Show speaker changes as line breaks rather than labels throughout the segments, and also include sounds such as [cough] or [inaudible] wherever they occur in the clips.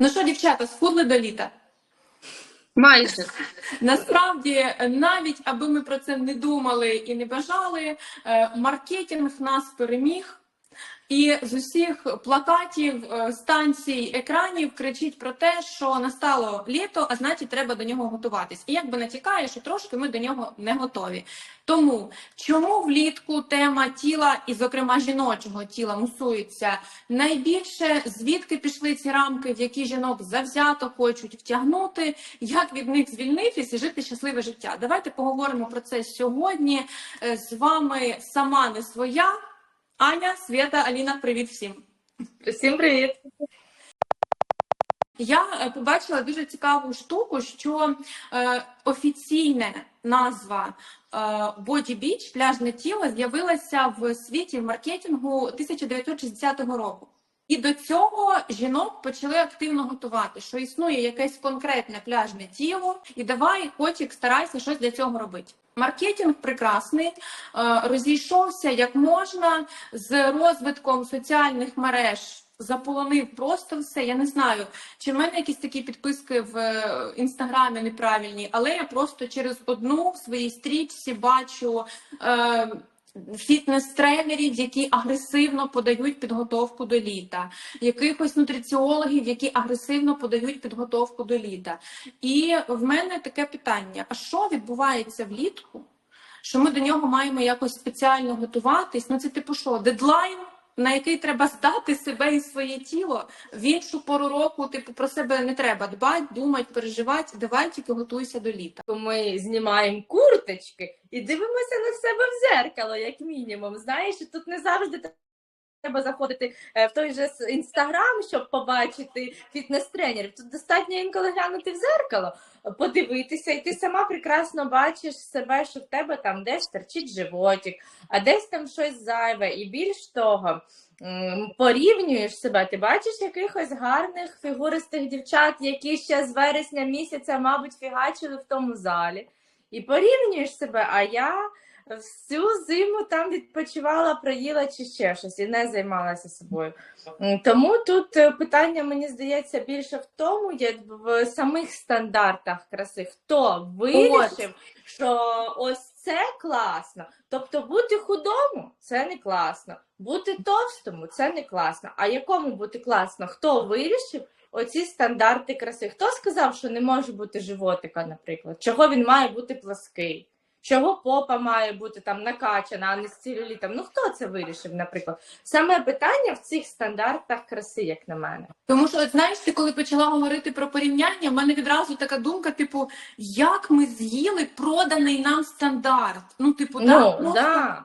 Ну що, дівчата, схудли до літа?
Майже.
Насправді, навіть аби ми про це не думали і не бажали, е, маркетинг нас переміг. І з усіх плакатів, е, станцій, екранів кричить про те, що настало літо, а значить, треба до нього готуватись. І якби натякає, що трошки ми до нього не готові. Тому чому влітку тема тіла, і, зокрема, жіночого тіла мусується найбільше, звідки пішли ці рамки, в які жінок завзято хочуть втягнути, як від них звільнитись і жити щасливе життя? Давайте поговоримо про це сьогодні. Е, З вами сама не своя. Аня, Свята, Аліна, привіт всім.
Всім привіт.
Я е, побачила дуже цікаву штуку, що е, офіційна назва е, Body Beach, пляжне тіло, з'явилася в світі в маркетингу 1960 року. І до цього жінок почали активно готувати, що існує якесь конкретне пляжне тіло, і давай, котик, старайся щось для цього робити. Маркетинг прекрасний, е, розійшовся як можна з розвитком соціальних мереж. Заполонив просто все. Я не знаю, чи в мене якісь такі підписки в е, інстаграмі неправильні, але я просто через одну в своїй стрічці бачу е, фітнес-тренерів, які агресивно подають підготовку до літа, якихось нутриціологів, які агресивно подають підготовку до літа. І в мене таке питання: а що відбувається влітку? Що ми до нього маємо якось спеціально готуватись? Ну це типу що, дедлайн? На який треба здати себе і своє тіло в іншу пору року, типу про себе не треба дбати, думати, переживати. Давай тільки готуйся до літа.
Ми знімаємо курточки і дивимося на себе в зеркало, як мінімум. Знаєш, тут не завжди треба заходити е, в той же інстаграм, щоб побачити фітнес-тренерів. Тут достатньо інколи глянути в зеркало, подивитися, і ти сама прекрасно бачиш себе, що в тебе там десь торчить животик, а десь там щось зайве. І більш того, порівнюєш себе, ти бачиш якихось гарних фігуристих дівчат, які ще з вересня місяця, мабуть, фігачили в тому залі. І порівнюєш себе, а я всю зиму там відпочивала, проїла чи ще щось і не займалася собою. Тому тут е, питання, мені здається, більше в тому, як в самих стандартах краси. Хто вирішив, що ось це класно. Тобто бути худому це не класно, бути товстому це не класно. А якому бути класно? Хто вирішив? Оці стандарти краси. Хто сказав, що не може бути животика, наприклад? Чого він має бути плаский? Чого попа має бути там накачана, а не з целюлітом? Ну хто це вирішив, наприклад? Саме питання в цих стандартах краси, як на мене.
Тому що, от, знаєш, ти коли почала говорити про порівняння, в мене відразу така думка: типу, як ми з'їли проданий нам стандарт? Ну, типу, да,
Ну,
просто-
да.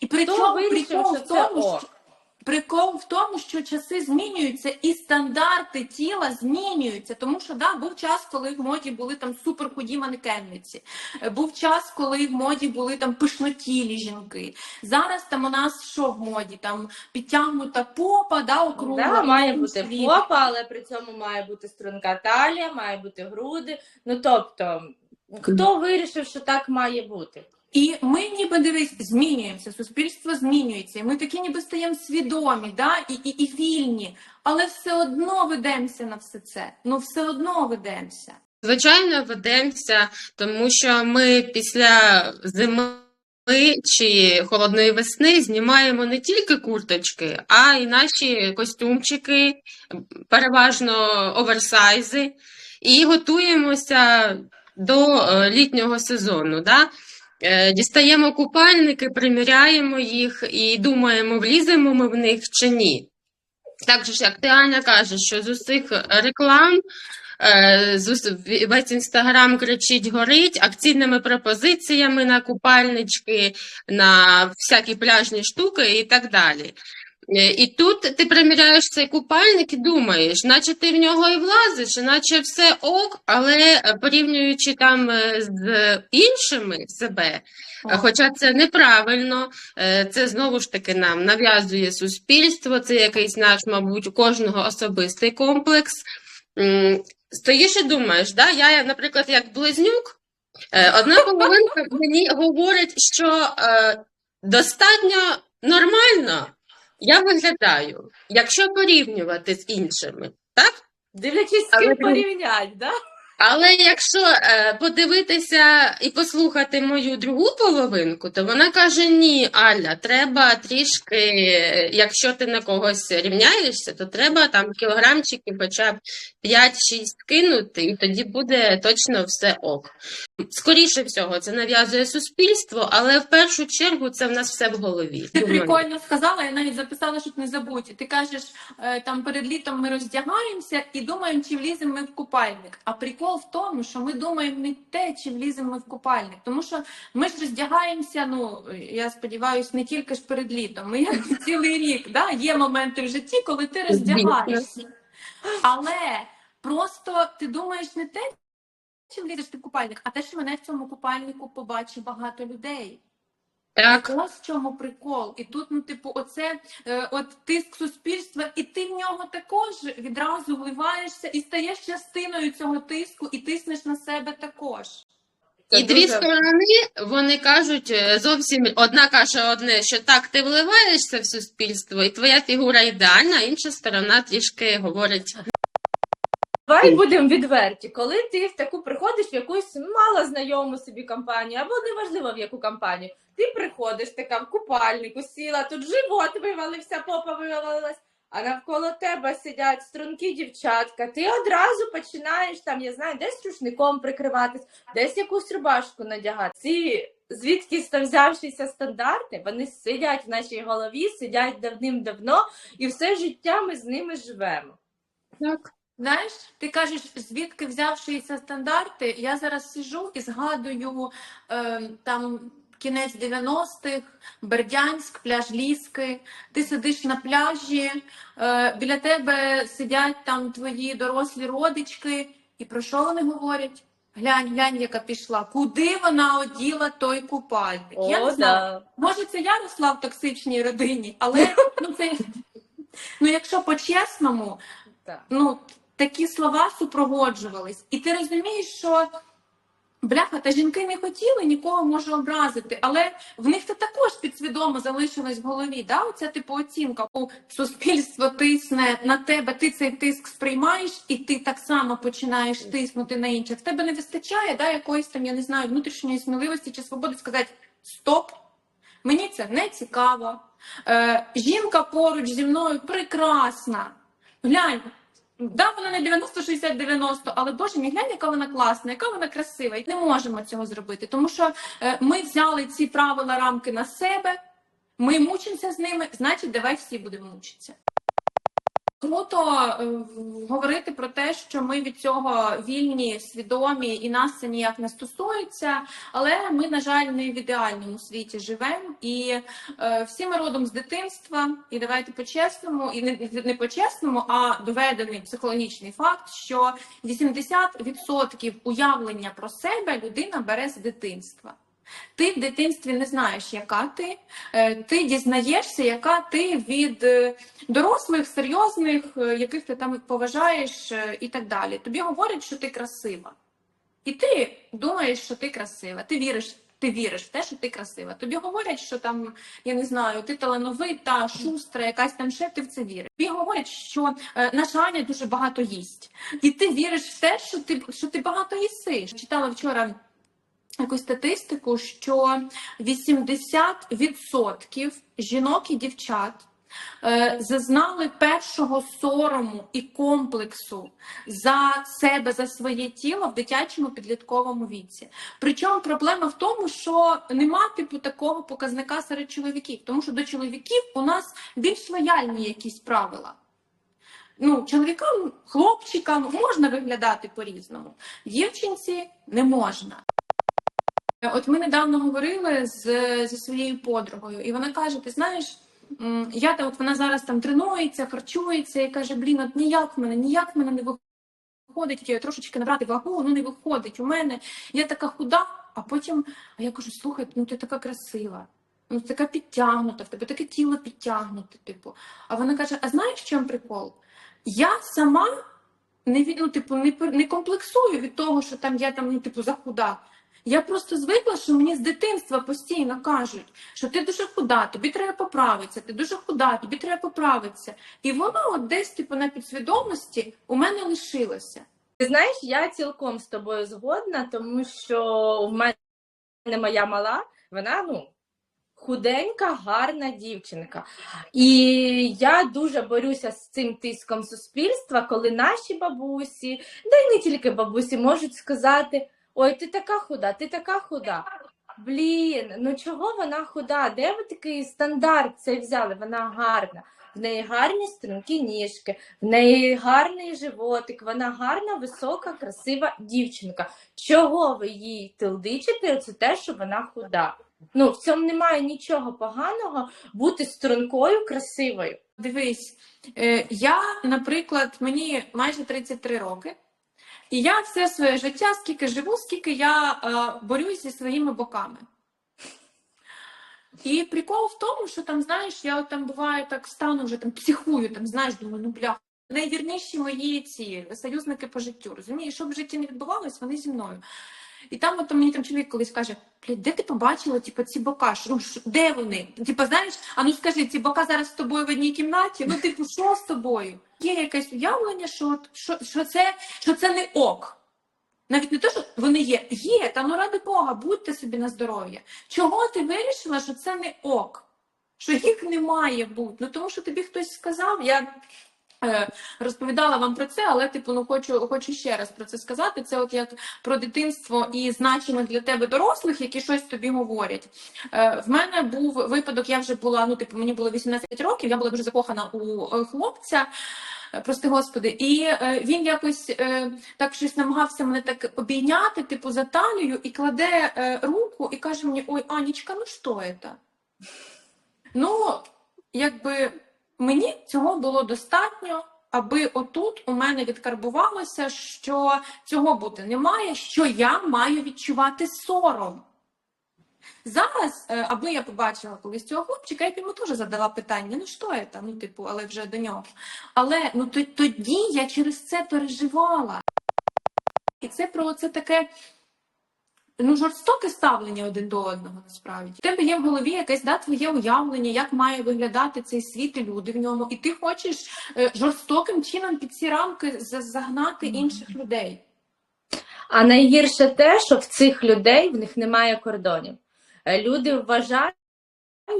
і при чому прикол
що
в тому, що прикол в тому, що часи змінюються і стандарти тіла змінюються. Тому що да, був час, коли в моді були там суперхуді манекенниці. Був час, коли в моді були там пишнотілі жінки. Зараз там у нас що в моді? Там підтягнута попа, да, округла.
Да, має бути
слід.
попа, але при цьому має бути струнка талія, має бути груди. Ну тобто, хто вирішив, що так має бути?
І ми ніби дивись, змінюємося, суспільство змінюється, і ми такі ніби стаємо свідомі, да? і, і, і вільні, але все одно ведемося на все це. Ну все одно ведемося.
Звичайно, ведемося, тому що ми після зими чи холодної весни знімаємо не тільки курточки, а й наші костюмчики, переважно оверсайзи, і готуємося до е, літнього сезону. Да? Е, Дістаємо купальники, приміряємо їх і думаємо, вліземо ми в них чи ні. Так же ж, як ти Аня каже, що з усіх реклам Е, Весь інстаграм кричить, горить акційними пропозиціями на купальнички, на всякі пляжні штуки і так далі. Е, І тут ти приміряєш цей купальник і думаєш, наче ти в нього і влазиш, наче все ок, але е, порівнюючи там е, з іншими себе. Хоча це неправильно, це знову ж таки нам нав'язує суспільство, це якийсь наш, мабуть, у кожного особистий комплекс. Стоїш і думаєш, да? я, наприклад, як близнюк, одна половинка мені говорить, що достатньо нормально я виглядаю, якщо порівнювати з іншими, так?
Дивлячись, з ким
ти-
порівнять, да?
Але якщо е, подивитися і послухати мою другу половинку, то вона каже: ні, Аля, треба трішки, е, якщо ти на когось рівняєшся, то треба там кілограмчиків хоча б 5-6 кинути, і тоді буде точно все ок. Скоріше всього, це нав'язує суспільство, але в першу чергу це в нас все в голові.
Ти прикольно сказала, я навіть записала, щоб не забути. Ти кажеш, е, там перед літом ми роздягаємося і думаємо, чи вліземо ми в купальник. А прикол в тому, що ми думаємо не те, чи вліземо ми в купальник. Тому що ми ж роздягаємося, ну я сподіваюся, не тільки ж перед літом. Ми як цілий рік. Да? Є моменти в житті, коли ти роздягаєшся. Але просто ти думаєш не те, чи влізеш ти в купальник, а те, що мене в цьому купальнику побачить багато людей.
Так.
Ось в чому прикол. І тут, ну, типу, оце е, от тиск суспільства, і ти в нього також відразу вливаєшся і стаєш частиною цього тиску, і тиснеш на себе також.
Це
І дві
дуже-
сторони вони кажуть е, зовсім одна каже одне, що так, ти вливаєшся в суспільство, і твоя фігура ідеальна, а інша сторона трішки говорить.
Давай будемо відверті. Коли ти в таку приходиш в якусь малознайому собі компанію, або неважливо в яку компанію, ти приходиш така в купальнику, сіла, тут живот вивалився, попа вивалилась, а навколо тебе сидять стрункі дівчатка. Ти одразу починаєш там, я знаю, десь рушником прикриватись, десь якусь рубашку надягати. Ці звідкись там взявшися стандарти, вони сидять в нашій голові, сидять давним-давно, і все життя ми з ними живемо.
Так.
Знаєш, ти кажеш, звідки взявшися стандарти, я зараз сижу і згадую е, там кінець 90-х, Бердянськ, пляж Ліски. Ти сидиш на пляжі, е, біля тебе сидять там твої дорослі родички, і про що вони говорять? Глянь, глянь, яка пішла. Куди вона оділа той купальник? я
О,
не знаю.
да.
Може, це я росла в токсичній родині, але ну це ну, якщо по-чесному, ну такі слова супроводжувались, і ти розумієш, що бляха, та жінки не хотіли нікого може образити, але в них це також підсвідомо залишилось в голові. Да? Оця типу оцінка у суспільство тисне на тебе, ти цей тиск сприймаєш, і ти так само починаєш тиснути на інших. В тебе не вистачає да, якоїсь там, я не знаю, внутрішньої сміливості чи свободи сказати стоп. Мені це не цікаво. Е, жінка поруч зі мною прекрасна. Глянь, да, вона не 90-60-90, але боже мій, глянь, яка вона класна, яка вона красива. І не можемо цього зробити, тому що е, ми взяли ці правила рамки на себе, ми мучимося з ними, значить, давай всі будемо мучитися. Круто е, говорити про те, що ми від цього вільні, свідомі, і нас це ніяк не стосується. Але ми, на жаль, не в ідеальному світі живемо, і е, всі ми родом з дитинства. І давайте по-чесному, і не, не по-чесному, а доведений психологічний факт, що 80% уявлення про себе людина бере з дитинства. Ти в дитинстві не знаєш, яка ти, Е, ти дізнаєшся, яка ти від е, дорослих, серйозних, е, яких ти там поважаєш і так далі. Тобі говорять, що ти красива. І ти думаєш, що ти красива. Ти віриш, ти віриш в те, що ти красива. Тобі говорять, що там, я не знаю, ти талановита, шустра, якась там ще, ти в це віриш. Тобі говорять, що наша Аня дуже багато їсть. І ти віриш в те, що ти, що ти багато їсиш. Читала вчора якусь статистику, що 80% жінок і дівчат е, зазнали першого сорому і комплексу за себе, за своє тіло в дитячому підлітковому віці. Причому проблема в тому, що нема типу такого показника серед чоловіків, тому що до чоловіків у нас більш лояльні якісь правила. Ну, чоловікам, хлопчикам можна виглядати по-різному, дівчинці не можна. От ми недавно говорили з, зі своєю подругою, і вона каже: Ти знаєш, я та от вона зараз там тренується, харчується і каже: Блін, от ніяк в мене, ніяк в мене не виходить трошечки набрати вагу, ну не виходить у мене. Я така худа, а потім а я кажу: слухай, ну ти така красива. Ну, така підтягнута, в тебе таке тіло підтягнуте, типу. А вона каже: А знаєш, в прикол? Я сама не від- ну, типу, не, не комплексую від того, що там я там, ну, типу, захуда. Я просто звикла, що мені з дитинства постійно кажуть, що ти дуже худа, тобі треба поправитися, ти дуже худа, тобі треба поправитися. І воно от десь типу на підсвідомості у мене лишилося.
Ти знаєш, я цілком з тобою згодна, тому що в мене моя мала, вона ну. Худенька, гарна дівчинка. І я дуже борюся з цим тиском суспільства, коли наші бабусі, да й не тільки бабусі, можуть сказати: Ой, ти така худа, ти така худа. Блін, ну чого вона худа? Де ви такий стандарт цей взяли? Вона гарна. В неї гарні стрункі ніжки, в неї гарний животик, вона гарна, висока, красива дівчинка. Чого ви їй тилдичите? Це те, що вона худа. Ну, в цьому немає нічого поганого бути стрункою, красивою.
Дивись, е, я, наприклад, мені майже 33 роки, і я все своє життя, скільки живу, скільки я е, борюсь зі своїми боками. І прикол в тому, що там, знаєш, я от там буваю так стану вже там психую, там, знаєш, думаю, ну бля, найвірніші мої ці союзники по життю. Розумієш, що б в житті не відбувалось, вони зі мною. І там от мені там чоловік колись каже: блядь, де ти побачила типу, ці бока? Що, ну, що- де вони? Типу, знаєш, а ну скажи, ці бока зараз з тобою в одній кімнаті? Ну, типу, що з тобою? Є якесь уявлення, що, що, що, це, що це не ок. Навіть не те, що вони є, є, та ну ради Бога, будьте собі на здоров'я. Чого ти вирішила, що це не ок? Що їх не має бути? Ну тому що тобі хтось сказав, я розповідала вам про це, але типу, ну хочу, хочу ще раз про це сказати. Це от як про дитинство і значимих для тебе дорослих, які щось тобі говорять. Е, в мене був випадок, я вже була, ну типу, мені було 18 років, я була дуже закохана у е, хлопця. е, Прости господи, і е, він якось е, так щось намагався мене так обійняти, типу за талію, і кладе е, руку і каже мені: Ой, Анічка, ну що це? Ну, якби мені цього було достатньо, аби отут у мене відкарбувалося, що цього бути немає, що я маю відчувати сором. Зараз, е, аби я побачила колись цього хлопчика, я б йому теж задала питання: ну що це? Ну, типу, але вже до нього. Але ну тоді я через це переживала. І це про це таке ну, жорстоке ставлення один до одного насправді. У тебе є в голові якесь да, твоє уявлення, як має виглядати цей світ і люди в ньому, і ти хочеш е, жорстоким чином під ці рамки за- загнати інших людей.
А найгірше те, що в цих людей в них немає кордонів. Е, Люди вважають,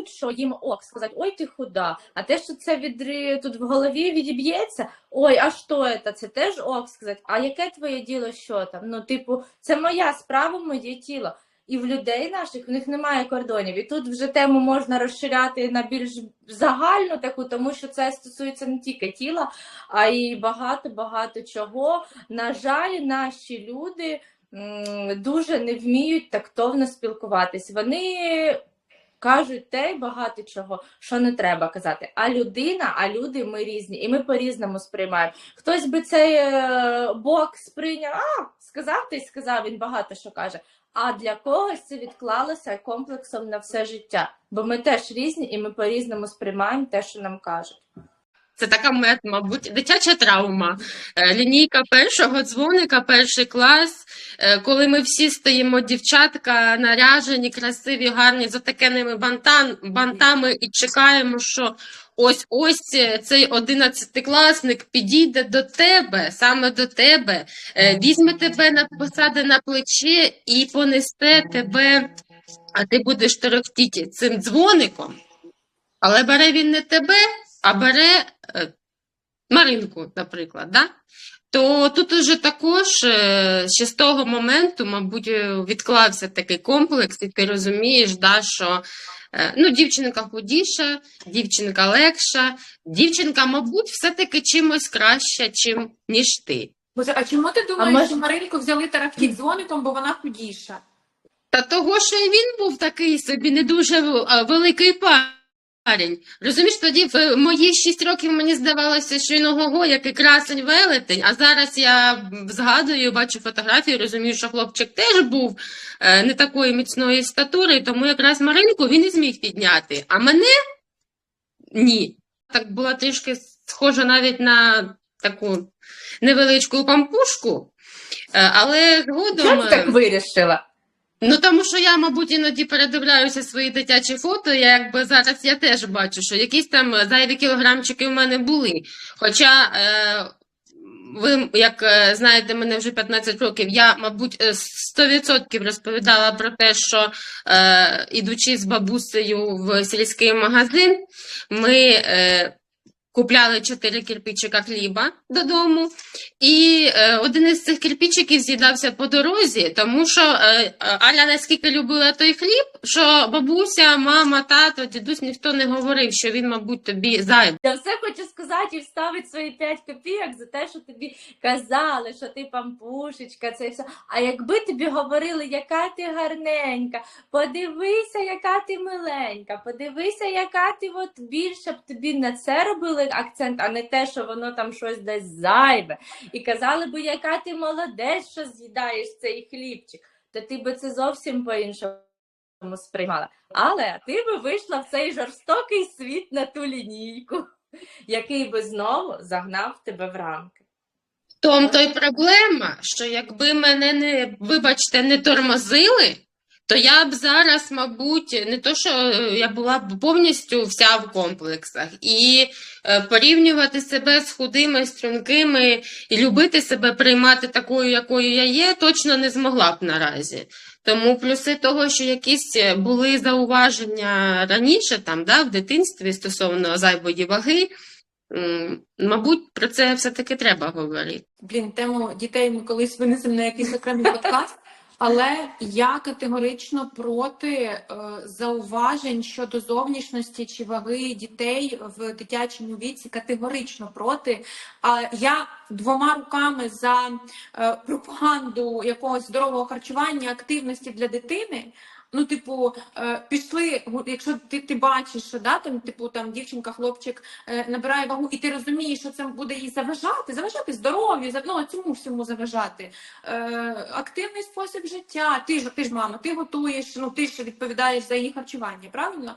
що їм ок сказати, ой, ти худа. А те, що це відри... тут в голові відіб'ється, ой, а що це? Це теж ок сказати. А яке твоє діло, що там? Ну, типу, це моя справа, моє тіло. І в людей наших в них немає кордонів. І тут вже тему можна розширяти на більш загальну таку, тому що це стосується не тільки тіла, а й багато-багато чого. На жаль, наші люди дуже не вміють тактовно спілкуватись. Вони кажуть те й багато чого, що не треба казати. А людина, а люди ми різні, і ми по-різному сприймаємо. Хтось би цей е, бок сприйняв, а сказав ти сказав, він багато що каже. А для когось це відклалося комплексом на все життя. Бо ми теж різні, і ми по-різному сприймаємо те, що нам кажуть.
Це така, мабуть, дитяча травма. Е, Лінійка першого дзвоника, перший клас, коли ми всі стоїмо, дівчатка, наряжені, красиві, гарні, з отакеними бантан, бантами і чекаємо, що ось ось е, цей одинадцятикласник підійде до тебе, саме до тебе, е, візьме тебе на посади на плече і понесте тебе, а ти будеш торохтіти цим дзвоником. Але бере він не тебе, а бере е, Маринку, наприклад, да? То тут уже також е, ще з того моменту, мабуть, е, відклався такий комплекс, і ти розумієш, да, що е, ну, дівчинка худіша, дівчинка легша, дівчинка, мабуть, все-таки чимось краща, чим, ніж ти.
Боже, а чому ти думаєш,
може-
що Маринку взяли тарахтіть дзвоником, бо вона худіша?
Та того, що і він був такий собі не дуже великий парень. Розумієш, тоді в мої шість років мені здавалося, що він ого, який красень велетень, а зараз я згадую, бачу фотографії, розумію, що хлопчик теж був е, не такої міцної статури, тому якраз Маринку він і зміг підняти. А мене ні. Так була трішки схожа навіть на таку невеличку пампушку, е, але згодом.
Чому так
е,
вирішила?
Ну тому що я, мабуть, іноді передивляюся свої дитячі фото. Я якби зараз я теж бачу, що якісь там зайві кілограмчики в мене були. Хоча е, ви, як е, знаєте, мене вже 15 років, я, мабуть, е, 100% розповідала про те, що е, ідучи з бабусею в сільський магазин, ми е, купляли 4 кирпичика хліба додому. І е, один із цих кирпичиків з'їдався по дорозі, тому що е, Аля наскільки любила той хліб, що бабуся, мама, тато, дідусь ніхто не говорив, що він, мабуть, тобі зайвий.
Я все хочу сказати і вставити свої 5 копійок за те, що тобі казали, що ти пампушечка, це все. А якби тобі говорили, яка ти гарненька, подивися, яка ти миленька, подивися, яка ти от більше б тобі на це робили акцент, а не те, що воно там щось десь зайве. І казали би, яка ти молодець, що з'їдаєш цей хлібчик, то ти би це зовсім по-іншому сприймала. Але ти би вийшла в цей жорстокий світ на ту лінійку, який би знову загнав тебе в рамки.
В тому то й проблема, що якби мене не, вибачте, не тормозили, то я б зараз, мабуть, не то, що е, я була б повністю вся в комплексах. І е, порівнювати себе з худими, стрункими і любити себе приймати такою, якою я є, точно не змогла б наразі. Тому плюси того, що якісь е, були зауваження раніше, там, да, в дитинстві стосовно зайвої ваги, мабуть, про це все-таки треба говорити.
Блін, тему дітей ми колись винесемо на якийсь окремий подкаст. Але я категорично проти е, зауважень щодо зовнішності чи ваги дітей в дитячому віці. Категорично проти. А я двома руками за е, пропаганду якогось здорового харчування, активності для дитини. Ну, типу, е, пішли, якщо ти, ти бачиш, що да, там, типу, там дівчинка, хлопчик е, набирає вагу, і ти розумієш, що це буде їй заважати, заважати здоров'ю, ну, цьому всьому заважати. Е, активний спосіб життя. Ти ж ти ж мама, ти готуєш, ну ти ж відповідаєш за її харчування, правильно?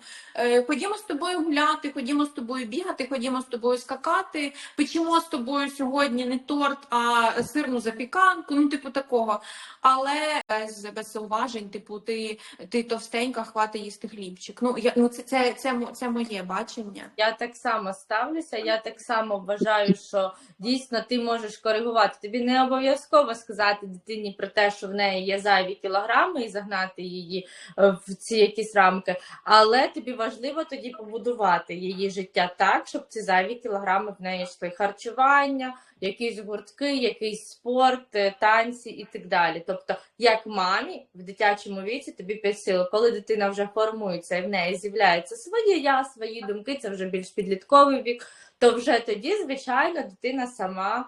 Ходімо з тобою гуляти, ходімо з тобою бігати, ходімо з тобою скакати, печемо з тобою сьогодні не торт, а сирну запіканку, ну, типу такого. Але без, без зауважень, типу, ти, ти товстенька, хвати їсти хлібчик. Ну, я, ну це, це, це, це моє бачення.
Я так само ставлюся, я так само вважаю, що дійсно ти можеш коригувати. Тобі не обов'язково сказати дитині про те, що в неї є зайві кілограми і загнати її е, в ці якісь рамки, але тобі важливо тоді побудувати її життя так, щоб ці зайві кілограми в неї йшли. Харчування, якісь гуртки, якийсь спорт, е, танці і так далі. Тобто, як мамі в дитячому віці тобі під силу, коли дитина вже формується і в неї з'являється своє я, свої думки, це вже більш підлітковий вік, то вже тоді, звичайно, дитина сама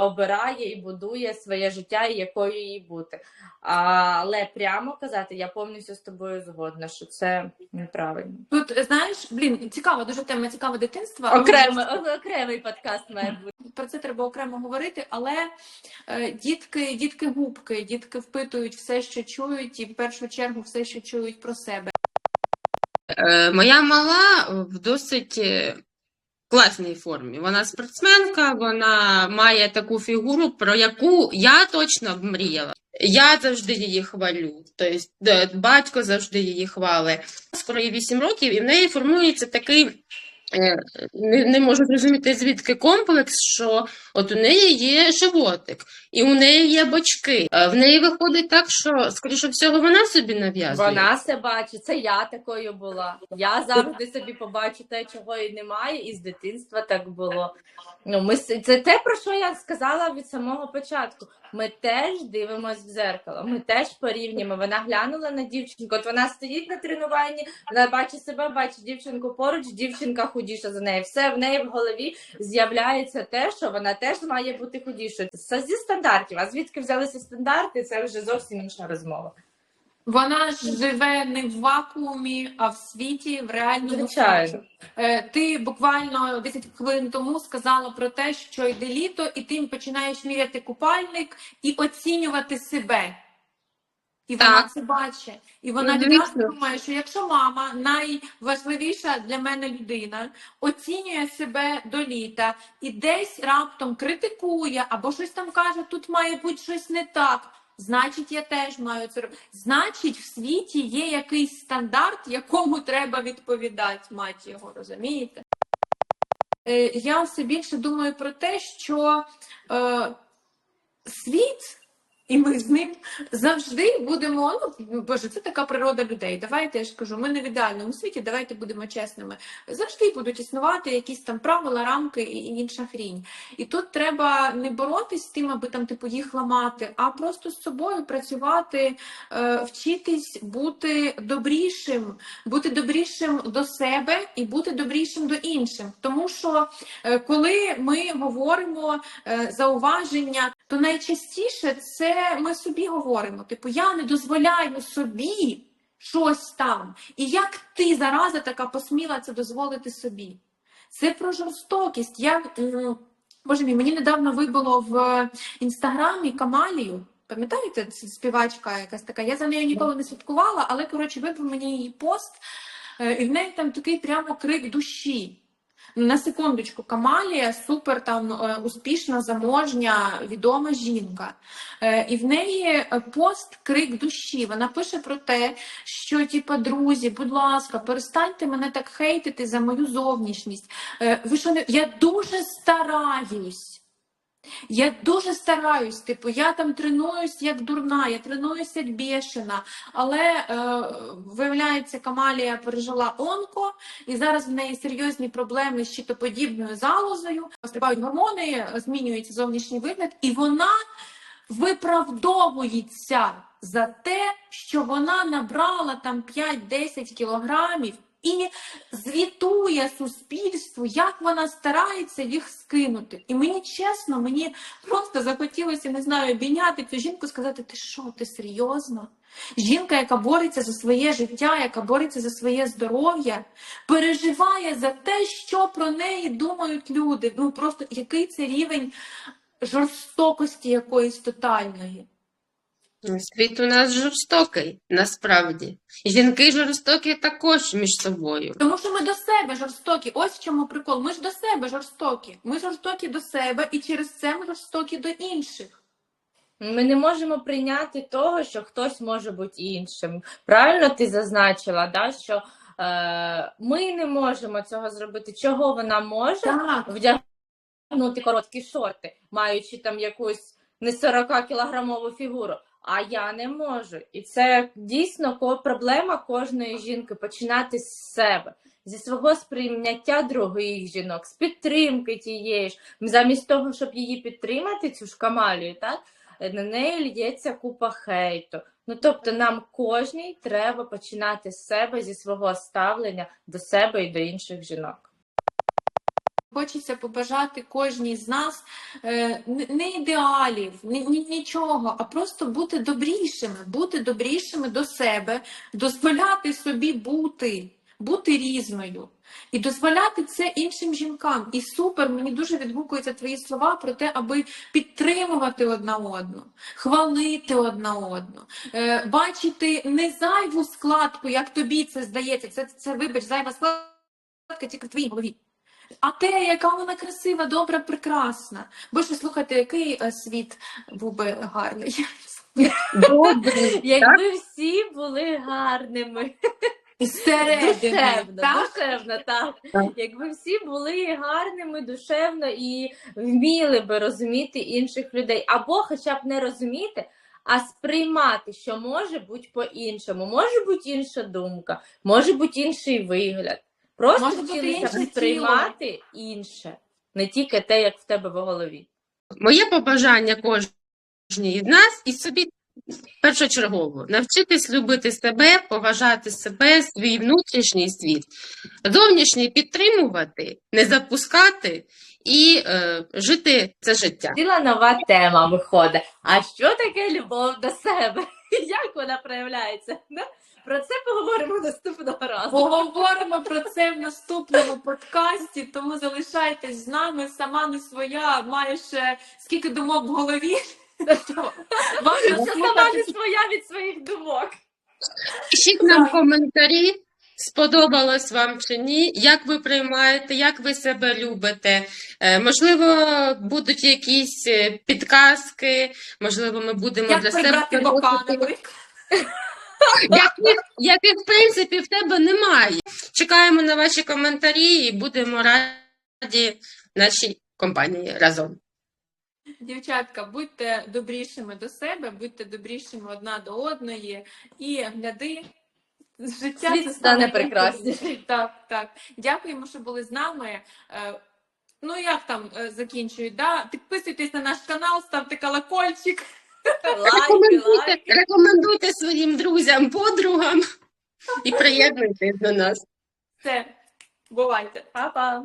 обирає і будує своє життя, і якою їй бути. Але прямо казати, я повністю з тобою згодна, що це неправильно.
Тут знаєш, блін, цікава дуже тема, цікаве дитинство.
Окремо, окремий подкаст має бути.
про це треба окремо говорити, але е, дітки, дітки губки, дітки впитують все, що чують, і в першу чергу все, що чують про себе.
Е, Моя мала в досить е, класній формі. Вона спортсменка, вона має таку фігуру, про яку я точно мріяла. Я завжди її хвалю. Тобто батько завжди її хвалить. Скоро їй 8 років, і в неї формується такий. Е, Не, не можу зрозуміти, звідки комплекс, що от у неї є животик, і у неї є бочки. Е, В неї виходить так, що, скоріше всього, вона собі нав'язує.
Вона це бачить, це я такою була. Я завжди собі побачу те, чого і немає, і з дитинства так було. Ну, ми це те, про що я сказала від самого початку. Ми теж дивимося в зеркало, ми теж порівнюємо. Вона глянула на дівчинку. От вона стоїть на тренуванні, вона бачить себе, бачить дівчинку поруч, дівчинка худіша за нею. Все в неї в голові з'являється те, що вона теж має бути худішою. Це зі стандартів. А звідки взялися стандарти? Це вже зовсім інша розмова.
Вона ж живе не в вакуумі, а в світі, в реальному
Звичайно.
світі. Е, Ти буквально 10 хвилин тому сказала про те, що йде літо, і ти починаєш міряти купальник і оцінювати себе. І вона це бачить. І вона відразу думає, що якщо мама найважливіша для мене людина оцінює себе до літа і десь раптом критикує або щось там каже, тут має бути щось не так. Значить, я теж маю це робити. Значить, в світі є якийсь стандарт, якому треба відповідати, мать його, розумієте? Е, Я все більше думаю про те, що е, світ, і ми з ним завжди будемо. Ну боже, це така природа людей. Давайте я ж кажу, ми не в ідеальному світі, давайте будемо чесними. Завжди будуть існувати якісь там правила, рамки і інша хрінь. І тут треба не боротись з тим, аби там типу їх ламати, а просто з собою працювати, е, вчитись бути добрішим, бути добрішим до себе і бути добрішим до інших. Тому що е, коли ми говоримо е, зауваження, то найчастіше це ми собі говоримо. Типу, я не дозволяю собі щось там. І як ти зараза така посміла це дозволити собі? Це про жорстокість. Я, боже мій, мені недавно вибило в інстаграмі Камалію. Пам'ятаєте, співачка якась така? Я за нею ніколи не слідкувала, але коротше вибив мені її пост, е, і в неї там такий прямо крик душі. На секундочку, Камалія супер там е, успішна, заможня, відома жінка. Е, І в неї е, пост крик душі. Вона пише про те, що типа друзі, будь ласка, перестаньте мене так хейтити за мою зовнішність. Ви що не я дуже стараюсь. Я дуже стараюсь, типу, я там тренуюсь як дурна, я тренуюсь як бешена, але е, виявляється, Камалія пережила онко, і зараз в неї серйозні проблеми з щитоподібною залозою, стрибають гормони, змінюється зовнішній вигляд, і вона виправдовується за те, що вона набрала там 5-10 кілограмів. І звітує суспільству, як вона старається їх скинути. І мені чесно, мені просто захотілося, не знаю, обійняти цю жінку, сказати: ти що, ти серйозно? Жінка, яка бореться за своє життя, яка бореться за своє здоров'я, переживає за те, що про неї думають люди. Ну просто який це рівень жорстокості якоїсь тотальної.
Світ у нас жорстокий, насправді. Жінки жорстокі також між собою.
Тому що ми до себе жорстокі. Ось в чому прикол. Ми ж до себе жорстокі. Ми жорстокі до себе, і через це ми жорстокі до інших.
Ми не можемо прийняти того, що хтось може бути іншим. Правильно ти зазначила, да, що е, ми не можемо цього зробити. Чого вона може
Так.
вдягнути короткі шорти, маючи там якусь не 40 кілограмову фігуру, а я не можу. І це дійсно проблема кожної жінки починати з себе. Зі свого сприйняття других жінок, з підтримки тієї ж, замість того, щоб її підтримати, цю ж камалію, так на неї лється купа хейту. Ну тобто, нам кожній треба починати з себе, зі свого ставлення до себе і до інших жінок.
Хочеться побажати кожній з нас е, не- ідеалів, ні, ні, нічого, а просто бути добрішими, бути добрішими до себе, дозволяти собі бути, бути різною і дозволяти це іншим жінкам. І супер, мені дуже відгукуються твої слова про те, аби підтримувати одна одну, хвалити одна одну, е, бачити не зайву складку, як тобі це здається. Це, це вибач, зайва складка тільки в твоїй голові. А те, яка вона красива, добра, прекрасна. Боже, слухайте, який е, світ був би гарний.
Добре. [laughs]
Якби всі були гарними, душевно,
так?
душевно, так.
Так.
Якби всі були гарними, душевно і вміли би розуміти інших людей, або хоча б не розуміти, а сприймати, що може бути по-іншому, може бути інша думка, може бути інший вигляд. Просто
Може бути інше
сприймати інше, не тільки те, як в тебе в голові.
Моє побажання кожній з нас і собі першочергово навчитись любити себе, поважати себе, свій внутрішній світ, зовнішній підтримувати, не запускати і е, жити це життя.
Ціла нова тема виходить. А що таке любов до себе? [laughs] Як вона проявляється? Да? Про це поговоримо наступного разу.
Поговоримо про це в наступному подкасті, тому залишайтесь з нами. Сама не своя, має ще скільки думок в голові. то
сама не своя від своїх думок.
Пишіть нам коментарі, сподобалось вам чи ні, як ви приймаєте, як ви себе любите. Е, Можливо, будуть якісь е, підказки, можливо, ми будемо
Як
для себе яких, яких, в принципі, в тебе немає. Чекаємо на ваші коментарі і будемо раді нашій компанії разом.
Дівчатка, будьте добрішими до себе, будьте добрішими одна до одної і гляди. Життя
Світ
це
стане прекрасніше.
Так, так. Дякуємо, що були з нами. Е, Ну, як там е, закінчують? Да? Підписуйтесь на наш канал, ставте колокольчик.
Лайки,
Рекомендуйте,
лайки.
рекомендуйте своїм друзям, подругам і приєднуйтесь до нас.
Все, бувайте.
Па-па.